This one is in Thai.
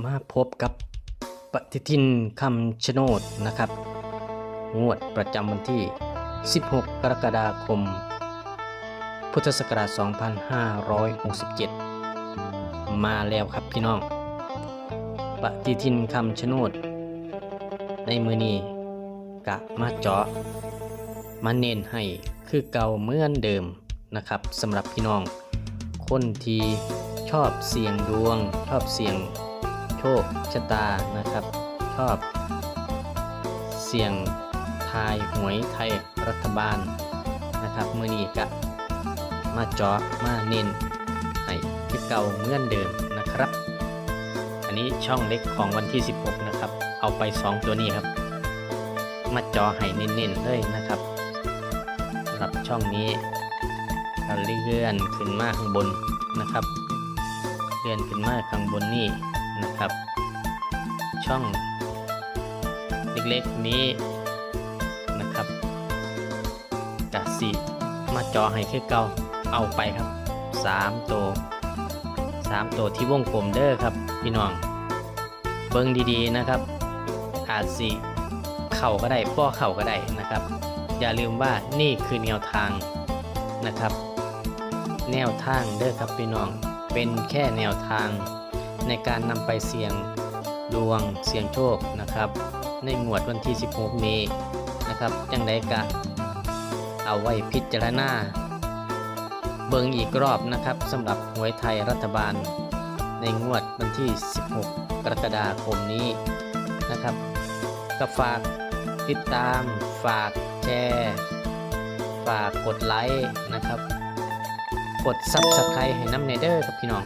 มาพบกับปฏิทินคำชะโนดนะครับ งวดประจำวันที่ 16 กรกฎาคม พุทธศักราช 2567 มาแล้วครับพี่น้อง ปฏิทินคำชะโนด ในมือนี้กะมาเจาะมาเน้นให้คือเก่าเหมือนเดิมนะครับสำหรับพี่น้อง คนที่ชอบเสี่ยงดวงชอบเสี่ยง โชคชะตานะครับ ชอบ เสี่ยงทายหวยไทยรัฐบาลนะครับมือนี้ก็มาจาะมาเน้นให้คือเก่าเหมือนเดิมนะครับ อันนี้ช่องเล็กของวันที่ 16 นะครับ เอาไป 2 ตัวนี้ครับ มาจอให้เน้นๆเลยนะครับสำหรับช่องนี้เราเลื่อนขึ้นมาข้างบนนะครับ เลื่อนขึ้นมาข้างบนนี่ นะครับ ช่องเล็กๆนี้นะครับกะสิมาจอให้คือเก่าเอาไปครับ 3 ตัว 3 ตัวที่วงกลมเด้อครับ พี่น้อง เบิ่งดีๆนะครับ อาจสิเข่าก็ได้ป้อเข่าก็ได้นะครับ อย่าลืมว่านี่คือแนวทางนะครับ แนวทางเด้อครับพี่น้อง เป็นแค่แนวทาง ในการนำไปเสี่ยงดวงเสี่ยงโชคนะครับ ในงวดวันที่ 16เมษนะครับจังไดกะเอาไว้พิจารณาเบิงอีกรอบนะครับสำหรับหวยไทยรัฐบาล ในงวดวันที่ 16 กรกฎาคมนี้นะครับก็ฝากติดตาม ฝากแชร์ฝากกดไลค์นะครับ กดซับสไครต์ให้น้ำเนเดอร์ครับพี่น้อง